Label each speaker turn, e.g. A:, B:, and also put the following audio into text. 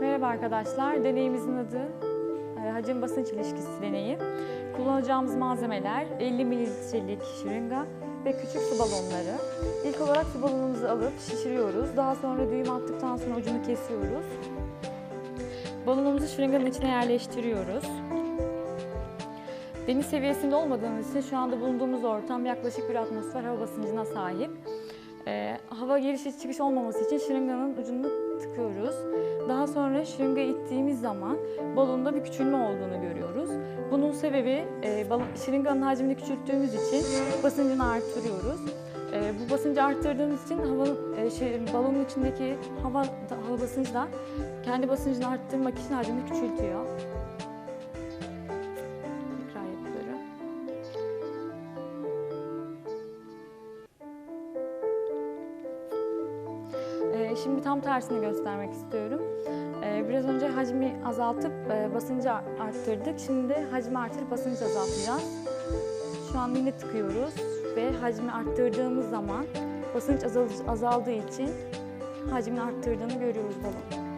A: Merhaba arkadaşlar, deneyimizin adı e, hacim basınç ilişkisi deneyi. Kullanacağımız malzemeler 50 mililitrelik şırınga ve küçük su balonları. İlk olarak su balonumuzu alıp şişiriyoruz. Daha sonra düğüm attıktan sonra ucunu kesiyoruz. Balonumuzu şırınganın içine yerleştiriyoruz. Deniz seviyesinde olmadığımız için şu anda bulunduğumuz ortam yaklaşık bir atmosfer hava basıncına sahip. Ee, hava giriş çıkış olmaması için şırınganın ucunu tıkıyoruz. Daha sonra şırınga ittiğimiz zaman balonda bir küçülme olduğunu görüyoruz. Bunun sebebi e, balon, şırınganın hacmini küçülttüğümüz için basıncını arttırıyoruz. E, bu basıncı arttırdığımız için havanın, e, şey, balonun içindeki hava, hava basıncı da kendi basıncını arttırmak için hacmini küçültüyor. Şimdi tam tersini göstermek istiyorum. Ee, Biraz önce hacmi azaltıp e, basıncı arttırdık. Şimdi hacmi artırıp basıncı azaltacağız. Şu an yine tıkıyoruz ve hacmi arttırdığımız zaman basınç azal- azaldığı için hacmin arttırdığını görüyoruz balon.